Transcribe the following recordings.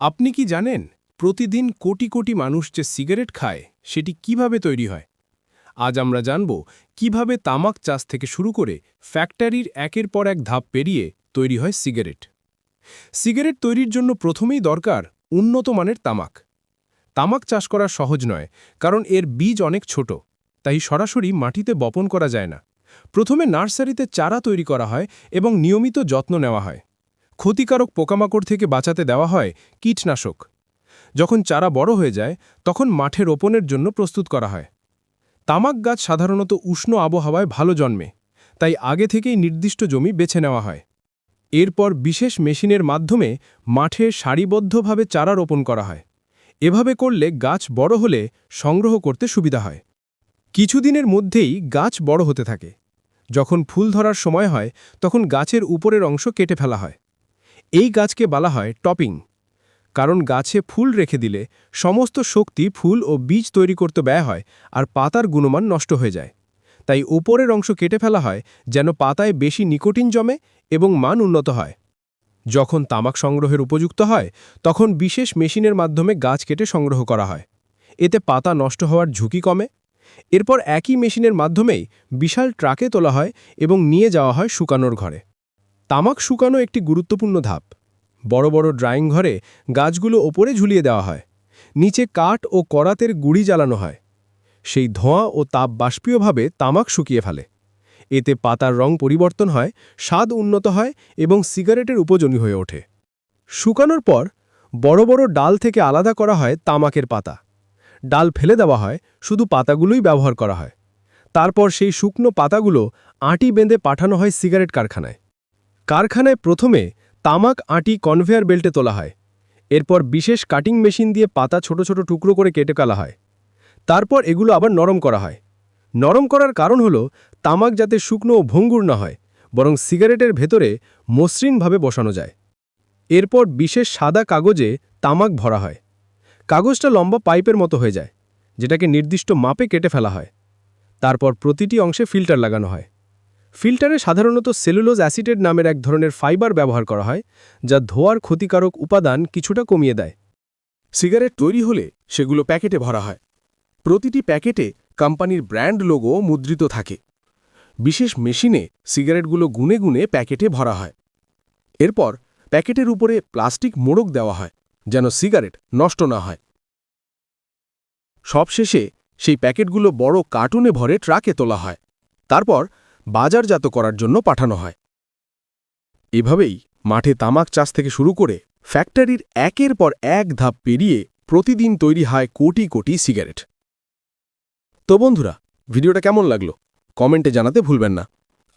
আপনি কি জানেন প্রতিদিন কোটি কোটি মানুষ যে সিগারেট খায়, সেটি কীভাবে তৈরি হয়? আজ আমরা জানব কীভাবে তামাক চাষ থেকে শুরু করে ফ্যাক্টরির একের পর এক ধাপ পেরিয়ে তৈরি হয় সিগারেট। সিগারেট তৈরির জন্য প্রথমেই দরকার উন্নত মানের তামাক। তামাক চাষ করা সহজ নয়, কারণ এর বীজ অনেক ছোট, তাই সরাসরি মাটিতে বপন করা যায় না। প্রথমে নার্সারিতে চারা তৈরি করা হয় এবং নিয়মিত যত্ন নেওয়া হয়। ক্ষতিকারক পোকামাকড় থেকে বাঁচাতে দেওয়া হয় কীটনাশক। যখন চারা বড় হয়ে যায়, তখন মাঠে রোপণের জন্য প্রস্তুত করা হয়। তামাক গাছ সাধারণত উষ্ণ আবহাওয়ায় ভালো জন্মে, তাই আগে থেকেই নির্দিষ্ট জমি বেছে নেওয়া হয়। এরপর বিশেষ মেশিনের মাধ্যমে মাঠে সারিবদ্ধভাবে চারা রোপণ করা হয়। এভাবে করলে গাছ বড় হলে সংগ্রহ করতে সুবিধা হয়। কিছুদিনের মধ্যেই গাছ বড় হতে থাকে। যখন ফুল ধরার সময় হয়, তখন গাছের উপরের অংশ কেটে ফেলা হয়। এই গাছকে বলা হয় টপিং। কারণ গাছে ফুল রেখে দিলে সমস্ত শক্তি ফুল ও বীজ তৈরি করতে ব্যয় হয় আর পাতার গুণমান নষ্ট হয়ে যায়। তাই উপরের অংশ কেটে ফেলা হয় যেন পাতায় বেশি নিকোটিন জমে এবং মান উন্নত হয়। যখন তামাক সংগ্রহের উপযুক্ত হয়, তখন বিশেষ মেশিনের মাধ্যমে গাছ কেটে সংগ্রহ করা হয়। এতে পাতা নষ্ট হওয়ার ঝুঁকি কমে। এরপর একই মেশিনের মাধ্যমেই বিশাল ট্রাকে তোলা হয় এবং নিয়ে যাওয়া হয় শুকানোর ঘরে। তামাক শুকানো একটি গুরুত্বপূর্ণ ধাপ। বড় বড় ড্রাইং ঘরে গাছগুলো ওপরে ঝুলিয়ে দেওয়া হয়। নিচে কাঠ ও করাতের গুড়ি জ্বালানো হয়। সেই ধোঁয়া ও তাপ বাষ্পীয়ভাবে তামাক শুকিয়ে ফেলে। এতে পাতার রং পরিবর্তন হয়, স্বাদ উন্নত হয় এবং সিগারেটের উপযোগী হয়ে ওঠে। শুকানোর পর বড় বড় ডাল থেকে আলাদা করা হয় তামাকের পাতা। ডাল ফেলে দেওয়া হয়, শুধু পাতাগুলোই ব্যবহার করা হয়। তারপর সেই শুকনো পাতাগুলো আটি বেঁধে পাঠানো হয় সিগারেট কারখানায়। কারখানায় প্রথমে তামাক আটি কনভেয়ার বেল্টে তোলা হয়। এরপর বিশেষ কাটিং মেশিন দিয়ে পাতা ছোট ছোট টুকরো করে কেটে কালা হয়। তারপর এগুলো আবার নরম করা হয়। নরম করার কারণ হল তামাক যাতে শুকনো ও ভঙ্গুর না হয়, বরং সিগারেটের ভেতরে মসৃণভাবে বসানো যায়। এরপর বিশেষ সাদা কাগজে তামাক ভরা হয়। কাগজটা লম্বা পাইপের মতো হয়ে যায়, যেটাকে নির্দিষ্ট মাপে কেটে ফেলা হয়। তারপর প্রতিটি অংশে ফিল্টার লাগানো হয়। ফিল্টারে সাধারণত সেলুলোজ অ্যাসিটেড নামের এক ধরনের ফাইবার ব্যবহার করা হয়, যা ধোয়ার ক্ষতিকারক উপাদান কিছুটা কমিয়ে দেয়। সিগারেট তৈরি হলে সেগুলো প্যাকেটে ভরা হয়। প্রতিটি প্যাকেটে কোম্পানির ব্র্যান্ড লোগো মুদ্রিত থাকে। বিশেষ মেশিনে সিগারেটগুলো গুনে গুনে প্যাকেটে ভরা হয়। এরপর প্যাকেটের উপরে প্লাস্টিক মোড়ক দেওয়া হয়, যেন সিগারেট নষ্ট না হয়। সবশেষে সেই প্যাকেটগুলো বড় কার্টুনে ভরে ট্রাকে তোলা হয়। তারপর বাজারজাত করার জন্য পাঠানো হয়। এভাবেই মাঠে তামাক চাষ থেকে শুরু করে ফ্যাক্টরির একের পর এক ধাপ পেরিয়ে প্রতিদিন তৈরি হয় কোটি কোটি সিগারেট। তো বন্ধুরা, ভিডিওটা কেমন লাগল? কমেন্টে জানাতে ভুলবেন না।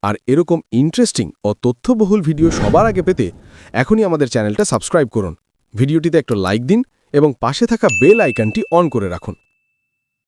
আর এরকম ইন্টারেস্টিং ও তথ্যবহুল ভিডিও সবার আগে পেতে এখনই আমাদের চ্যানেলটা সাবস্ক্রাইব করুন। ভিডিওটিতে একটা লাইক দিন এবং পাশে থাকা বেল আইকনটি অন করে রাখুন।